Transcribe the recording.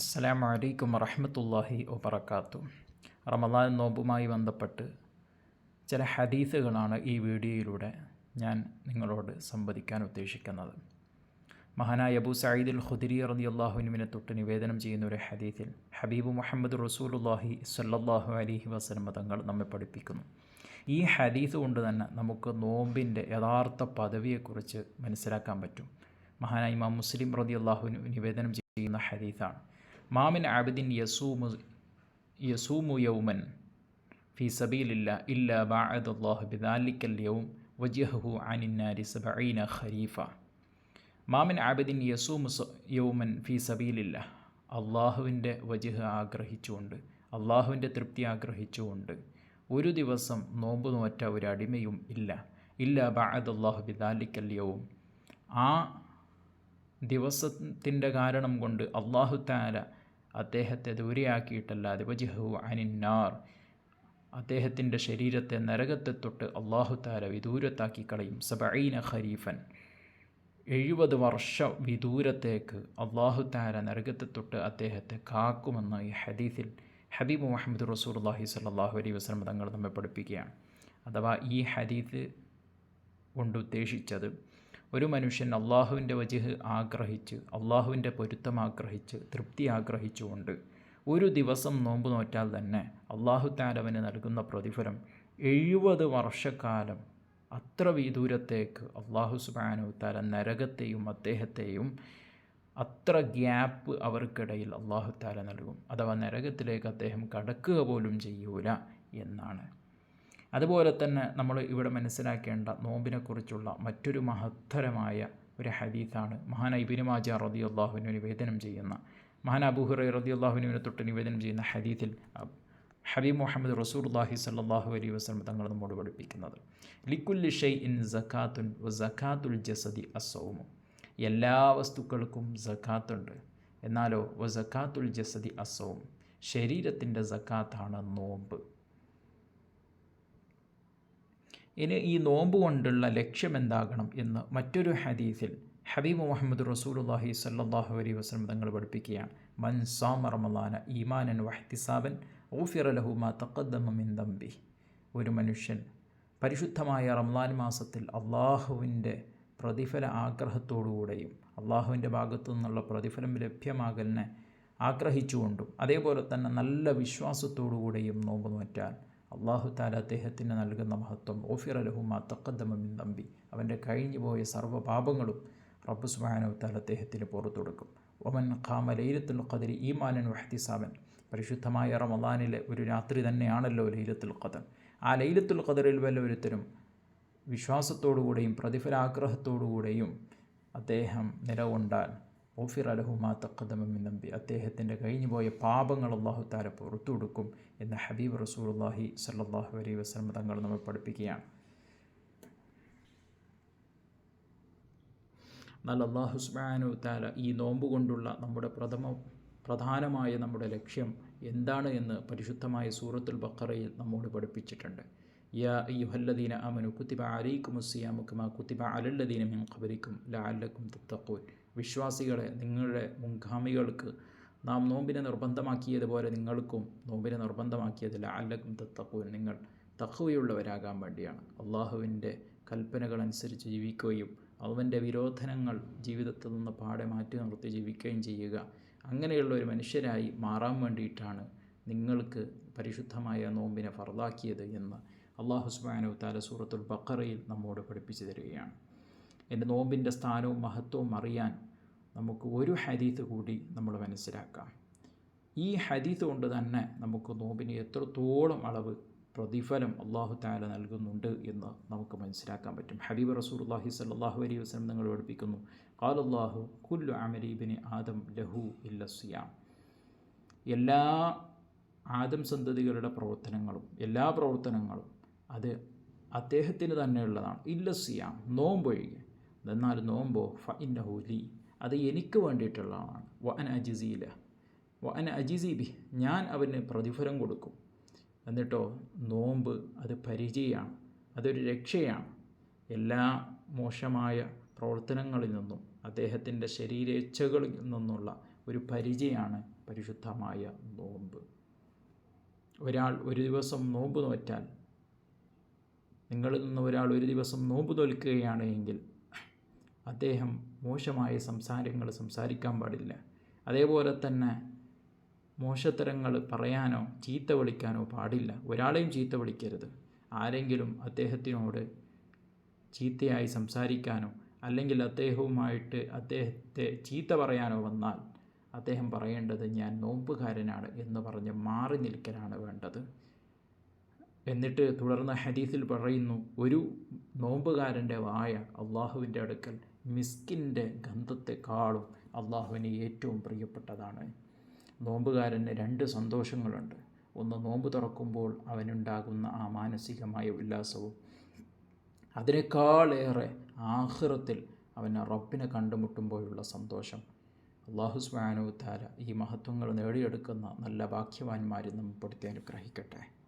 അസ്സലാമു വലൈക്കും വറഹമത്തല്ലാഹി വബർക്കാത്തു റമദാൻ നോമ്പുമായി ബന്ധപ്പെട്ട് ചില ഹദീസുകളാണ് ഈ വീഡിയോയിലൂടെ ഞാൻ നിങ്ങളോട് സംവദിക്കാൻ ഉദ്ദേശിക്കുന്നത്. മഹാനായ അബൂ സയ്യിദുൽ ഖുദരി റളിയല്ലാഹുവിനെ തൊട്ട് നിവേദനം ചെയ്യുന്ന ഒരു ഹദീസിൽ ഹബീബ് മുഹമ്മദ് റസൂലുള്ളാഹി സല്ലാഹു അലൈഹി വസല്ലം തങ്ങൾ നമ്മെ പഠിപ്പിക്കുന്നു. ഈ ഹദീസ് കൊണ്ട് തന്നെ നമുക്ക് നോമ്പിന്റെ യഥാർത്ഥ പദവിയെക്കുറിച്ച് മനസ്സിലാക്കാൻ പറ്റും. മഹാനായ ഇമാം മുസ്ലിം റളിയല്ലാഹുവിന് നിവേദനം ചെയ്യുന്ന ഹദീസാണ്. മാമിൻ ആബിദിൻ യസൂമു യസൂമു യൗമൻ ഫി സബീലില്ല ഇല്ല ബാഅദല്ലാഹു ബിദാലിക്കൽ യൗം വജ്ഹഹു അനിന്നാരി സബഈന ഖരീഫ. മാമിൻ ആബിദിൻ യസൂമു യൗമൻ ഫി സബീലില്ല. അള്ളാഹുവിന്റെ വജ്ഹ ആഗ്രഹിച്ചുകൊണ്ട് അള്ളാഹുവിന്റെ തൃപ്തി ആഗ്രഹിച്ചുകൊണ്ട് ഒരു ദിവസം നോമ്പ് നോറ്റ ഒരു അടിമയും ഇല്ല. ഇല്ല ബാഅദല്ലാഹു ബിദാലിക്കൽ യൗം. ആ ദിവസത്തിന്റെ കാരണം കൊണ്ട് അള്ളാഹു താല അദ്ദേഹത്തെ ദൂരെയാക്കിയിട്ടല്ല വജിഹു അനിന്നാർ അദ്ദേഹത്തിന്റെ ശരീരത്തെ നരകത്തെ തൊട്ട് അള്ളാഹു താല വിദൂരത്താക്കി കളയും. സബഈന ഖരീഫൻ എഴുപത് വർഷ വിദൂരത്തേക്ക് അള്ളാഹു താല നരകത്തെ തൊട്ട് അദ്ദേഹത്തെ കാക്കുമെന്ന് ഈ ഹദീസിൽ ഹബീബ് മുഹമ്മദ് റസൂർ അള്ളാഹി സല്ലാഹു അലൈഹി വസ്ലം തങ്ങൾ നമ്മെ പഠിപ്പിക്കുകയാണ്. അഥവാ ഈ ഹദീസ് കൊണ്ട് ഉദ്ദേശിച്ചത് ഒരു മനുഷ്യൻ അള്ളാഹുവിന്റെ വജിഹ് ആഗ്രഹിച്ച് അള്ളാഹുവിന്റെ പൊരുത്തം ആഗ്രഹിച്ച് തൃപ്തി ആഗ്രഹിച്ചുകൊണ്ട് ഒരു ദിവസം നോമ്പ് നോറ്റാൽ തന്നെ അള്ളാഹു താലവന് നൽകുന്ന പ്രതിഫലം എഴുപത് വർഷക്കാലം അത്ര വിദൂരത്തേക്ക് അള്ളാഹു സുബാനു താല നരകത്തെയും അദ്ദേഹത്തെയും അത്ര ഗ്യാപ്പ് അവർക്കിടയിൽ അള്ളാഹു താല നൽകും. അഥവാ നരകത്തിലേക്ക് അദ്ദേഹം കടക്കുക പോലും ചെയ്യൂല എന്നാണ്. അതുപോലെ തന്നെ നമ്മൾ ഇവിടെ മനസ്സിലാക്കേണ്ട നോമ്പിനെക്കുറിച്ചുള്ള മറ്റൊരു മഹത്തരമായ ഒരു ഹദീസാണ്. മഹാന ഇബിനുമാജ റതി അള്ളാഹുവിന് നിവേദനം ചെയ്യുന്ന മഹാന റൈ റതി അള്ളാഹുവിനെ തൊട്ട് നിവേദനം ചെയ്യുന്ന ഹദീത്തിൽ ഹബീബ് മുഹമ്മദ് റസൂർല്ലാഹി സല്ലാഹു അലൈഹി വസ്ലം തങ്ങൾ നമ്മോട് പഠിപ്പിക്കുന്നത്. ലിക്കുല്ലി ഷെയ് ഇൻ ജക്കാത്തുൻ ജക്കാത്തുൽ ജസദി അസൗമു എല്ലാ വസ്തുക്കൾക്കും ജക്കാത്തുണ്ട് എന്നാലോ വ ജക്കാത്തുൽ ജസദി അസൗം ശരീരത്തിന്റെ ജക്കാത്താണ് നോമ്പ്. ഇനി ഈ നോമ്പ് കൊണ്ടുള്ള ലക്ഷ്യം എന്താകണം എന്ന് മറ്റൊരു ഹദീസിൽ ഹബീബ് മുഹമ്മദ് റസൂലുല്ലാഹി സല്ലാഹു അലൈഹി വസ്ലം തങ്ങൾ പഠിപ്പിക്കുകയാണ്. മൻ സാം റമലാന ഈമാനൻ വഹ്തിസാബൻ ഓഫിർ ലഹുമ തക്കദ്ദമിൻ ദമ്പി ഒരു മനുഷ്യൻ പരിശുദ്ധമായ റംലാൻ മാസത്തിൽ അള്ളാഹുവിന്റെ പ്രതിഫല ആഗ്രഹത്തോടുകൂടെയും അള്ളാഹുവിന്റെ ഭാഗത്തു നിന്നുള്ള പ്രതിഫലം ലഭ്യമാകലിനെ ആഗ്രഹിച്ചുകൊണ്ടും അതേപോലെ തന്നെ നല്ല വിശ്വാസത്തോടുകൂടെയും നോമ്പ് നോറ്റാൽ അള്ളാഹു താല അദ്ദേഹത്തിന് നൽകുന്ന മഹത്വം. ഓഫിർ അലഹുമ തക്കദ്ദമിൻ നമ്പി അവന്റെ കഴിഞ്ഞു പോയ സർവ പാപങ്ങളും റബ്ബു സുബാനു താല അദ്ദേഹത്തിന് പുറത്തു കൊടുക്കും. ഒമൻ ഖാമ ലൈലത്തുൽ ഖദർ ഈമാനൻ വഹ്തിസാമൻ പരിശുദ്ധമായ റമദാനിലെ ഒരു രാത്രി തന്നെയാണല്ലോ ലൈലത്തുൽ ഖദർ. ആ ലൈലത്തുൽ ഖദറിൽ വല്ലവരുത്തരും വിശ്വാസത്തോടുകൂടെയും പ്രതിഫലാഗ്രഹത്തോടുകൂടെയും അദ്ദേഹം നിലകൊണ്ടാൽ ഓഫിർ അലഹുമാ തക്കദമിൻ നമ്പി അദ്ദേഹത്തിന്റെ കഴിഞ്ഞുപോയ പാപങ്ങൾ അള്ളാഹു താല പുറത്തു കൊടുക്കും എന്ന് ഹബീബ് റസൂലുള്ളാഹി സല്ലാഹു അലൈ വസ്ലം തങ്ങൾ നമ്മെ പഠിപ്പിക്കുകയാണ്. എന്നാൽ അള്ളാഹു സുബാനു താല ഈ നോമ്പ് കൊണ്ടുള്ള നമ്മുടെ പ്രഥമ പ്രധാനമായ നമ്മുടെ ലക്ഷ്യം എന്താണ് എന്ന് പരിശുദ്ധമായ സൂറത്തുൽ ബക്കറയിൽ നമ്മോട് പഠിപ്പിച്ചിട്ടുണ്ട്. യാ യുഹല്ലദീന അമനു കുത്തിബ അലൈക്കുമുസിയാമുക്കുമ കുത്തിബ അലല്ലദീന മിൻ ഖബരിക്കും ലാല്ലക്കും തത്തക്കൂൻ വിശ്വാസികളെ നിങ്ങളുടെ മുൻഗാമികൾക്ക് നാം നോമ്പിനെ നിർബന്ധമാക്കിയതുപോലെ നിങ്ങൾക്കും നോമ്പിനെ നിർബന്ധമാക്കിയതിൽ ലാല്ലക്കും തത്തക്കൂൻ നിങ്ങൾ തക്കുവയുള്ളവരാകാൻ വേണ്ടിയാണ്. അള്ളാഹുവിന്റെ കൽപ്പനകൾ അനുസരിച്ച് ജീവിക്കുകയും അവന്റെ വിരോധനങ്ങൾ ജീവിതത്തിൽ നിന്ന് പാടെ മാറ്റി നിർത്തി ജീവിക്കുകയും ചെയ്യുക. അങ്ങനെയുള്ള ഒരു മനുഷ്യരായി മാറാൻ വേണ്ടിയിട്ടാണ് നിങ്ങൾക്ക് പരിശുദ്ധമായ നോമ്പിനെ ഫറദാക്കിയത് എന്ന് അള്ളാഹു സുബാനു താല സൂറത്തുൽ ബക്കറയിൽ നമ്മോട് പഠിപ്പിച്ചു തരികയാണ്. എന്റെ നോമ്പിന്റെ സ്ഥാനവും മഹത്വവും അറിയാൻ നമുക്ക് ഒരു ഹദീത്ത് കൂടി നമ്മൾ മനസ്സിലാക്കാം. ഈ ഹദീത്ത് കൊണ്ട് തന്നെ നമുക്ക് നോമ്പിന് എത്രത്തോളം അളവ് പ്രതിഫലം അള്ളാഹു താല നൽകുന്നുണ്ട് എന്ന് നമുക്ക് മനസ്സിലാക്കാൻ പറ്റും. ഹബീബ് റസൂർ അള്ളാഹി സല്ലാഹു അലൈഹി വസ്ലം നിങ്ങൾ പഠിപ്പിക്കുന്നു. കാലല്ലാഹു കുല്ലു അമരീബിന് ആദം ലഹു ഇല്ല സിയാം. എല്ലാ ആദം സന്തതികളുടെ പ്രവർത്തനങ്ങളും എല്ലാ പ്രവർത്തനങ്ങളും അത് അദ്ദേഹത്തിന് തന്നെയുള്ളതാണ്. ഇല്ല സിയാം നോമ്പൊഴികെ. എന്നാൽ നോമ്പോ ഫ ഇന്നഹു ലി. അത് എനിക്ക് വേണ്ടിയിട്ടുള്ളതാണ്. വ അൻ അജിസീല. വ അൻ ഞാൻ അവന് പ്രതിഫലം കൊടുക്കും. എന്നിട്ടോ നോമ്പ് അത് പരിചയമാണ്. അതൊരു രക്ഷയാണ്. എല്ലാ മോശമായ പ്രവർത്തനങ്ങളിൽ നിന്നും അദ്ദേഹത്തിന്റെ ശരീരേച്ഛകളിൽ നിന്നുള്ള ഒരു പരിചയമാണ് പരിശുദ്ധമായ നോമ്പ്. ഒരാൾ ഒരു ദിവസം നോമ്പ് നോറ്റാൽ നിങ്ങളിൽ നിന്ന് ഒരാൾ ഒരു ദിവസം നോമ്പ് തോൽക്കുകയാണ് എങ്കിൽ അദ്ദേഹം മോശമായ സംസാരങ്ങൾ സംസാരിക്കാൻ പാടില്ല. അതേപോലെ തന്നെ മോശത്തരങ്ങൾ പറയാനോ ചീത്ത വിളിക്കാനോ പാടില്ല. ഒരാളെയും ചീത്ത വിളിക്കരുത്. ആരെങ്കിലും അദ്ദേഹത്തിനോട് ചീത്തയായി സംസാരിക്കാനോ അല്ലെങ്കിൽ അദ്ദേഹവുമായിട്ട് അദ്ദേഹത്തെ ചീത്ത പറയാനോ വന്നാൽ അദ്ദേഹം പറയേണ്ടത് ഞാൻ നോമ്പുകാരനാണ് എന്ന് പറഞ്ഞ് മാറി നിൽക്കലാണ് വേണ്ടത്. എന്നിട്ട് തുടർന്ന് ഹദീസിൽ പറയുന്നു ഒരു നോമ്പുകാരന്റെ വായ അള്ളാഹുവിന്റെ അടുക്കൽ മിസ്കിന്റെ ഗന്ധത്തെക്കാളും അള്ളാഹുവിന് ഏറ്റവും പ്രിയപ്പെട്ടതാണ്. നോമ്പുകാരന് രണ്ട് സന്തോഷങ്ങളുണ്ട്. ഒന്ന് നോമ്പ് തുറക്കുമ്പോൾ അവനുണ്ടാകുന്ന ആ മാനസികമായ ഉല്ലാസവും അതിനേക്കാളേറെ ആഹ്റത്തിൽ അവന് റബ്ബിനെ കണ്ടുമുട്ടുമ്പോഴുള്ള സന്തോഷം. അള്ളാഹു താര ഈ മഹത്വങ്ങൾ നേടിയെടുക്കുന്ന നല്ല ഭാഗ്യവാന്മാരെ നമ്മൾ പെടുത്തി അനുഗ്രഹിക്കട്ടെ.